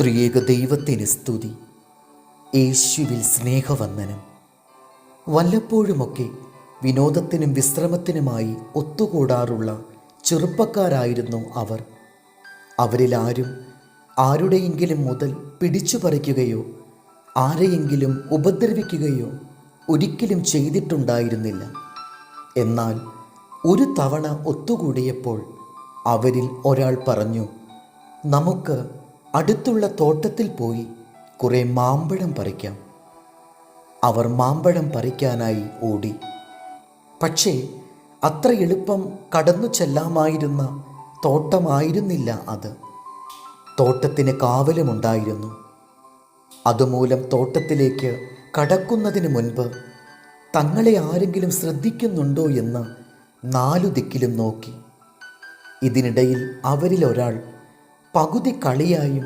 ത്രിയേക ദൈവത്തിന് സ്തുതി. യേശുവിൽ സ്നേഹവന്ദനം. വല്ലപ്പോഴുമൊക്കെ വിനോദത്തിനും വിശ്രമത്തിനുമായി ഒത്തുകൂടാറുള്ള ചെറുപ്പക്കാരായിരുന്നു അവർ. അവരിൽ ആരും ആരുടെയെങ്കിലും മുതൽ പിടിച്ചു പറിക്കുകയോ ആരെയെങ്കിലും ഉപദ്രവിക്കുകയോ ഒരിക്കലും ചെയ്തിട്ടുണ്ടായിരുന്നില്ല. എന്നാൽ ഒരു തവണ ഒത്തുകൂടിയപ്പോൾ അവരിൽ ഒരാൾ പറഞ്ഞു നമുക്ക് അടുത്തുള്ള തോട്ടത്തിൽ പോയി കുറേ മാമ്പഴം പറിക്കാം. അവർ മാമ്പഴം പറിക്കാനായി ഓടി. പക്ഷേ അത്ര എളുപ്പം കടന്നു ചെല്ലാമായിരുന്ന തോട്ടമായിരുന്നില്ല അത്. തോട്ടത്തിന് കാവലുമുണ്ടായിരുന്നു. അതുമൂലം തോട്ടത്തിലേക്ക് കടക്കുന്നതിന് മുൻപ് തങ്ങളെ ആരെങ്കിലും ശ്രദ്ധിക്കുന്നുണ്ടോ എന്ന് നാലു ദിക്കിലും നോക്കി. ഇതിനിടയിൽ അവരിൽ ഒരാൾ പകുതി കളിയായും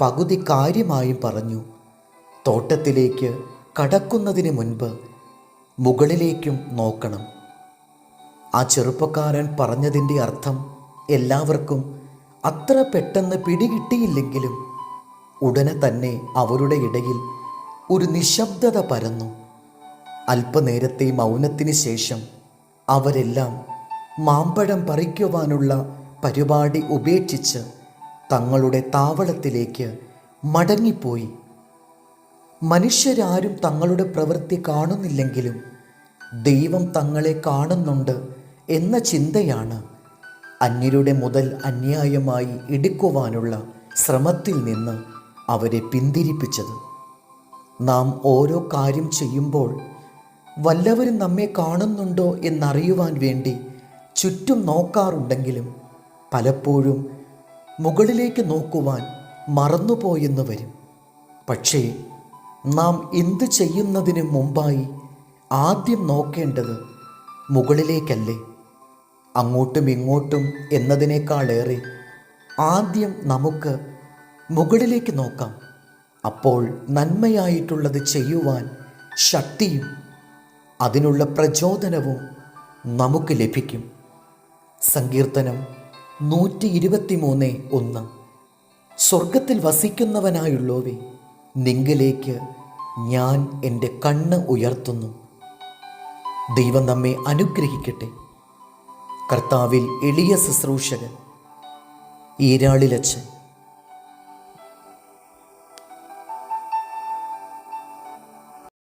പകുതി കാര്യമായും പറഞ്ഞു. തോട്ടത്തിലേക്ക് കടക്കുന്നതിന് മുൻപ് മുകളിലേക്കും നോക്കണം. ആ ചെറുപ്പക്കാരൻ പറഞ്ഞതിന്റെ അർത്ഥം എല്ലാവർക്കും അത്ര പെട്ടെന്ന് പിടികിട്ടിയില്ലെങ്കിലും ഉടനെ തന്നെ അവരുടെ ഇടയിൽ ഒരു നിശബ്ദത പരന്നു. അല്പനേരത്തെ മൗനത്തിന് ശേഷം അവരെല്ലാം മാമ്പഴം പറിക്കുവാനുള്ള പരിപാടി ഉപേക്ഷിച്ച് തങ്ങളുടെ താവളത്തിലേക്ക് മടങ്ങിപ്പോയി. മനുഷ്യരാരും തങ്ങളുടെ പ്രവൃത്തി കാണുന്നില്ലെങ്കിലും ദൈവം തങ്ങളെ കാണുന്നുണ്ട് എന്ന ചിന്തയാണ് അന്യരുടെ മുതൽ അന്യായമായി എടുക്കുവാനുള്ള ശ്രമത്തിൽ നിന്ന് അവരെ പിന്തിരിപ്പിച്ചത്. നാം ഓരോ കാര്യം ചെയ്യുമ്പോൾ വല്ലവരും നമ്മെ കാണുന്നുണ്ടോ എന്നറിയുവാൻ വേണ്ടി ചുറ്റും നോക്കാറുണ്ടെങ്കിലും പലപ്പോഴും മുകളിലേക്ക് നോക്കുവാൻ മറന്നുപോയെന്ന് വരും. പക്ഷേ നാം എന്ത് ചെയ്യുന്നതിന് മുമ്പായി ആദ്യം നോക്കേണ്ടത് മുകളിലേക്കല്ലേ. അങ്ങോട്ടും ഇങ്ങോട്ടും എന്നതിനേക്കാളേറെ ആദ്യം നമുക്ക് മുകളിലേക്ക് നോക്കാം. അപ്പോൾ നന്മയായിട്ടുള്ളത് ചെയ്യുവാൻ ശക്തിയും അതിനുള്ള പ്രചോദനവും നമുക്ക് ലഭിക്കും. സങ്കീർത്തനം നൂറ്റി ഇരുപത്തി മൂന്ന് ഒന്ന്. സ്വർഗത്തിൽ വസിക്കുന്നവനായുള്ളവേ നിങ്കിലേക്ക് ഞാൻ എന്റെ കണ്ണ് ഉയർത്തുന്നു. ദൈവം നമ്മെ അനുഗ്രഹിക്കട്ടെ. കർത്താവിൽ എളിയ ശുശ്രൂഷകൻ ഈരാളിലച്ചൻ